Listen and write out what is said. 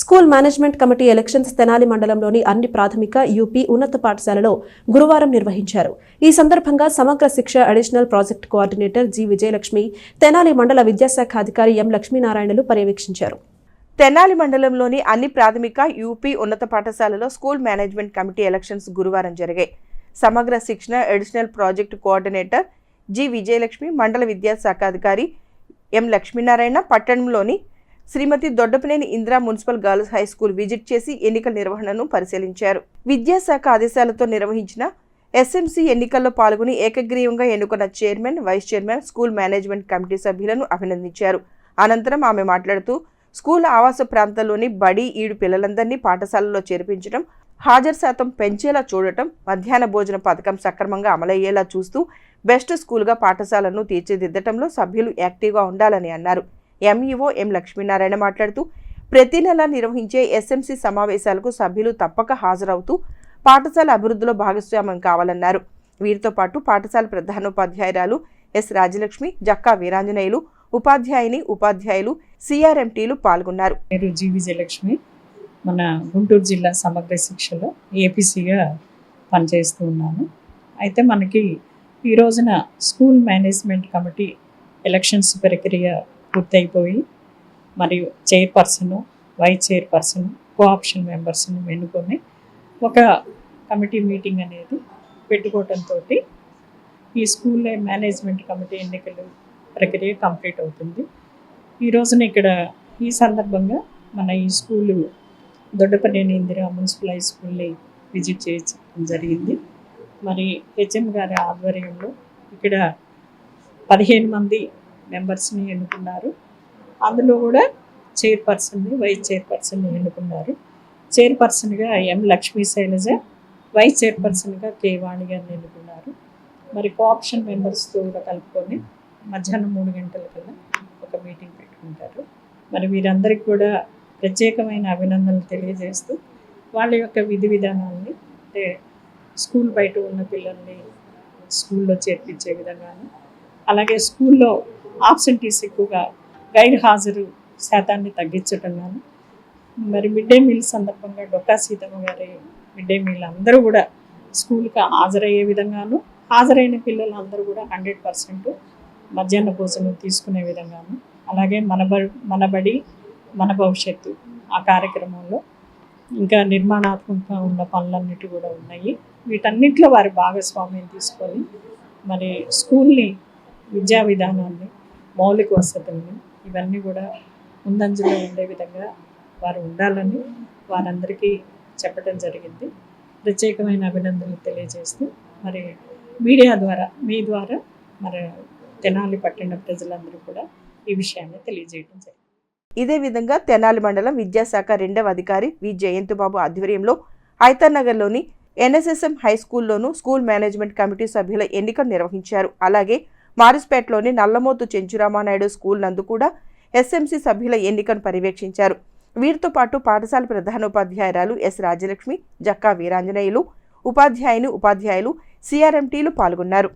School management committee elections Tenali మండలంలోని అన్ని ప్రాథమిక యూపీ ఉన్నత పాఠశాలలో గురువారం నిర్వహించారు. ఈ సందర్భంగా Samagra Shiksha additional project coordinator G Vijayalakshmi Tenali మండల విద్యాశాఖ అధికారి ఎం లక్ష్మీనారాయణలు పర్యవేక్షించారు. తెనాలి మండలంలోని అన్ని ప్రాథమిక యూపీ ఉన్నత పాఠశాలలో స్కూల్ మేనేజ్మెంట్ కమిటీ ఎలక్షన్స్ గురువారం జరిగాయి. సమగ్ర శిక్షణ additional project coordinator G Vijayalakshmi మండల విద్యాశాఖ అధికారి ఎం లక్ష్మీనారాయణ పట్టణంలోని Srimati Doddapaneni Indira municipal girls high school visit చేసి ఎన్నికల నిర్వహణను పరిశీలించారు. విద్యాశాఖ ఆదేశాలతో నిర్వహించిన ఎస్ఎంసీ ఎన్నికల్లో పాల్గొని ఏకగ్రీవంగా ఎన్నుకున్న chairman vice chairman school management committee సభ్యులను అభినందించారు. అనంతరం ఆమె మాట్లాడుతూ స్కూల్ ఆవాస ప్రాంతాల్లోని బడి ఈడు పిల్లలందరినీ పాఠశాలలో చేర్పించడం హాజరు శాతం పెంచేలా చూడటం మధ్యాహ్న భోజన పథకం సక్రమంగా అమలయ్యేలా చూస్తూ బెస్ట్ స్కూల్గా పాఠశాలను తీర్చిదిద్దటంలో సభ్యులు యాక్టివ్గా ఉండాలని అన్నారు. ఎంఈఓ ఎం లక్ష్మీనారాయణ మాట్లాడుతూ ప్రతి నెల నిర్వహించే ఎస్ఎంసీ సమావేశాలకు సభ్యులు తప్పక హాజరవుతూ పాఠశాల అభివృద్ధిలో భాగస్వామ్యం కావాలన్నారు. వీరితో పాటు పాఠశాల ప్రధానోపాధ్యాయురాలు ఎస్ రాజలక్ష్మి జక్కా వీరాంజనేయులు ఉపాధ్యాయుని ఉపాధ్యాయులు సిఆర్ఎంటీలు పాల్గొన్నారు. పేరు జి విజయలక్ష్మి. మన గుంటూరు జిల్లా సమగ్ర శిక్షలో ఏపీసీగా పనిచేస్తూ ఉన్నాను. అయితే మనకి ఈ రోజున స్కూల్ మేనేజ్మెంట్ కమిటీ ఎలక్షన్స్ ప్రక్రియ పూర్తయిపోయి మరియు చైర్పర్సన్ వైస్ చైర్పర్సన్ కోఆప్షన్ మెంబర్స్ని ఎన్నుకొని ఒక కమిటీ మీటింగ్ అనేది పెట్టుకోవడంతో ఈ స్కూల్ మేనేజ్మెంట్ కమిటీ ఎన్నికలు ప్రక్రియ కంప్లీట్ అవుతుంది. ఈ రోజున ఇక్కడ ఈ సందర్భంగా మన ఈ స్కూలు దొడ్డపల్లిని ఇందిరా మున్సిపల్ హై స్కూల్ని విజిట్ చేయడం జరిగింది. మరి హెచ్ఎం గారి ఆధ్వర్యంలో ఇక్కడ పదిహేను మంది మెంబర్స్ని ఎన్నుకున్నారు. అందులో కూడా చైర్పర్సన్ని వైస్ చైర్పర్సన్ని ఎన్నుకున్నారు. చైర్పర్సన్గా ఎం లక్ష్మీ శైలజ వైస్ చైర్పర్సన్గా కే వాణి గారిని ఎన్నుకున్నారు. మరి కోఆప్షన్ మెంబర్స్తో కూడా కలుపుకొని మధ్యాహ్నం మూడు గంటల కల్లా ఒక మీటింగ్ పెట్టుకుంటారు. మరి వీరందరికీ కూడా ప్రత్యేకమైన అభినందనలు తెలియజేస్తూ వాళ్ళ యొక్క విధి విధానాన్ని అంటే స్కూల్ బయట ఉన్న పిల్లల్ని స్కూల్లో చేర్పించే విధంగాను అలాగే స్కూల్లో ఆబ్సెంటీస్ ఎక్కువగా గైర్ హాజరు శాతాన్ని తగ్గించటం మరి మిడ్ డే మీల్ సందర్భంగా డొక్కా సీతమ్మ గారి మిడ్ డే మీల్ అందరూ కూడా స్కూల్కి హాజరయ్యే విధంగాను హాజరైన పిల్లలు అందరూ కూడా హండ్రెడ్ పర్సెంట్ మధ్యాహ్న భోజనం తీసుకునే విధంగాను. అలాగే మన మనబడి మన మన భవిష్యత్తు ఆ కార్యక్రమంలో ఇంకా నిర్మాణాత్మకంగా ఉన్న పనులన్నిటి కూడా ఉన్నాయి. వీటన్నిటిలో వారి భాగస్వామ్యం తీసుకొని మరి స్కూల్ని విద్యా విధానాన్ని మౌలిక వసతుల్ని ఇవన్నీ కూడా ముందంజలో ఉండే విధంగా వారు ఉండాలని వారందరికీ చెప్పడం జరిగింది. ప్రత్యేకమైన అభినందనలు తెలియజేస్తూ మరి మీడియా ద్వారా మీ ద్వారా మరి తెనాలి పట్టణ ప్రజలందరూ కూడా ఈ విషయాన్ని తెలియజేయడం జరిగింది. ఇదే విధంగా తెనాలి మండలం విద్యాశాఖ రెండవ అధికారి వి. జయంతుబాబు ఆధ్వర్యంలో హైతర్నగర్లోని ఎన్ఎస్ఎస్ఎం హై స్కూల్లోనూ స్కూల్ మేనేజ్మెంట్ కమిటీ సభ్యుల ఎన్నికలు నిర్వహించారు. అలాగే మారిస్పేటలోని నల్లమోతు చెంచురామానాయుడు స్కూల్ నందు కూడా ఎస్ఎంసీ సభ్యుల ఎన్నికను పర్యవేక్షించారు. వీరితో పాటు పాఠశాల ప్రధానోపాధ్యాయురాలు ఎస్ రాజలక్ష్మి జక్కా వీరాంజనేయులు ఉపాధ్యాయుని ఉపాధ్యాయులు సిఆర్ఎంటీలు పాల్గొన్నారు.